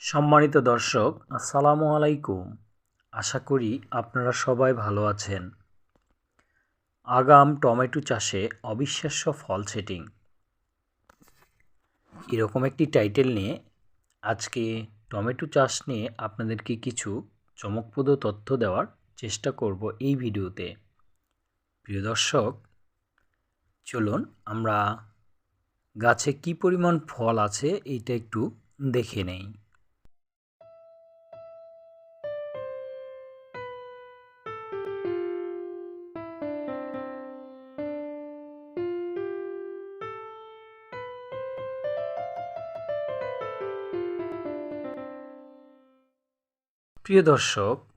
সম্মানিত দর্শক, আসসালামু আলাইকুম। আশা করি আপনারা সবাই ভালো আছেন। আগাম টমেটো চাষে অবিশ্বাস্য ফল সেটিং। এরকম একটি টাইটেল নিয়ে আজকে টমেটো চাষ নিয়ে আপনাদেরকে কিছু চমকপ্রদ তথ্য দেওয়ার চেষ্টা করব এই ভিডিওতে। প্রিয় দর্শক, চলুন আমরা গাছে কি পরিমাণ ফল আছে এইটা একটু দেখে নেই। প্রিয় দর্শক,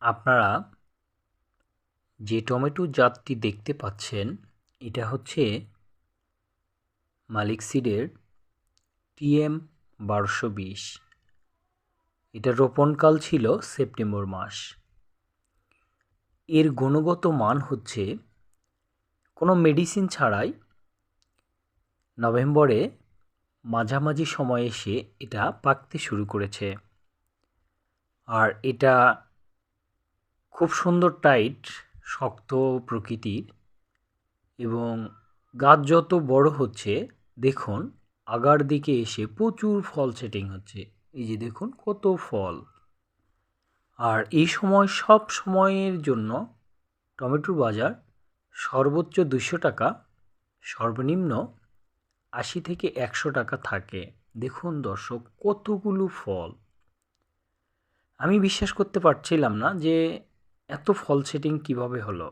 আপনারা যে টমেটো জাতটি দেখতে পাচ্ছেন, এটা হচ্ছে মালিক সিডের টিএম বারোশো বিশ। এটা রোপণকাল ছিল সেপ্টেম্বর মাস। এর গুণগত মান হচ্ছে, কোনো মেডিসিন ছাড়াই নভেম্বরে মাঝামাঝি সময়ে এসে এটা পাকতে শুরু করেছে। আর এটা খুব সুন্দর টাইট, শক্ত প্রকৃতির এবং গাছ যত বড় হচ্ছে, দেখুন, আগার দিকে এসে প্রচুর ফল সেটিং হচ্ছে। এই যে দেখুন, কত ফল। আর এই সময়, সব সময়ের জন্য টমেটোর বাজার সর্বোচ্চ দুশো টাকা, সর্বনিম্ন আশি থেকে একশো টাকা থাকে। দেখুন দর্শক, কতগুলো ফল। আমি বিশ্বাস করতে পারছিলাম না যে এত ফল সেটিং কীভাবে হলো।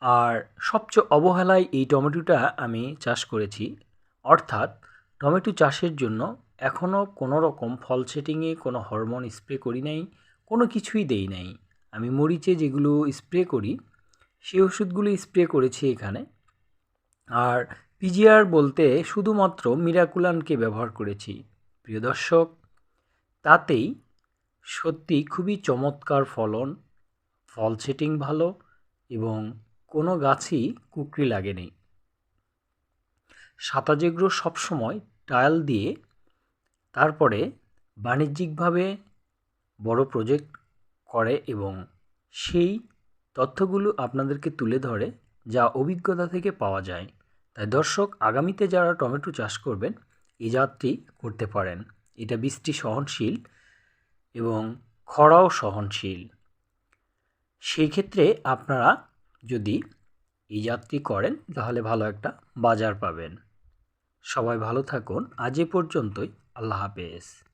আর সবচেয়ে অবহেলায় এই টমেটোটা আমি চাষ করেছি। অর্থাৎ টমেটো চাষের জন্য এখনও কোনো রকম ফল সেটিংয়ে কোনো হরমোন স্প্রে করি নাই, কোনো কিছুই দেই নাই। আমি মরিচে যেগুলো স্প্রে করি, সেই ওষুধগুলো স্প্রে করেছি এখানে। আর পিজিআর বলতে শুধুমাত্র মিরাকুলানকে ব্যবহার করেছি। প্রিয় দর্শক, তাতেই সত্যি খুবই চমৎকার ফলন, ফল সেটিং ভালো এবং কোনো গাছই কুকরি লাগেনি। সাতাজেগ্রো সবসময় টায়াল দিয়ে তারপরে বাণিজ্যিকভাবে বড় প্রজেক্ট করে এবং সেই তথ্যগুলো আপনাদেরকে তুলে ধরে যা অভিজ্ঞতা থেকে পাওয়া যায়। তাই দর্শক, আগামীতে যারা টমেটো চাষ করবেন এই জাতটি করতে পারেন। এটা বৃষ্টি সহনশীল এবং খরাও সহনশীল। সেই ক্ষেত্রে আপনারা যদি এই যাত্রী করেন, তাহলে ভালো একটা বাজার পাবেন। সবাই ভালো থাকুন। আজ এ পর্যন্তই। আল্লাহ হাফেজ।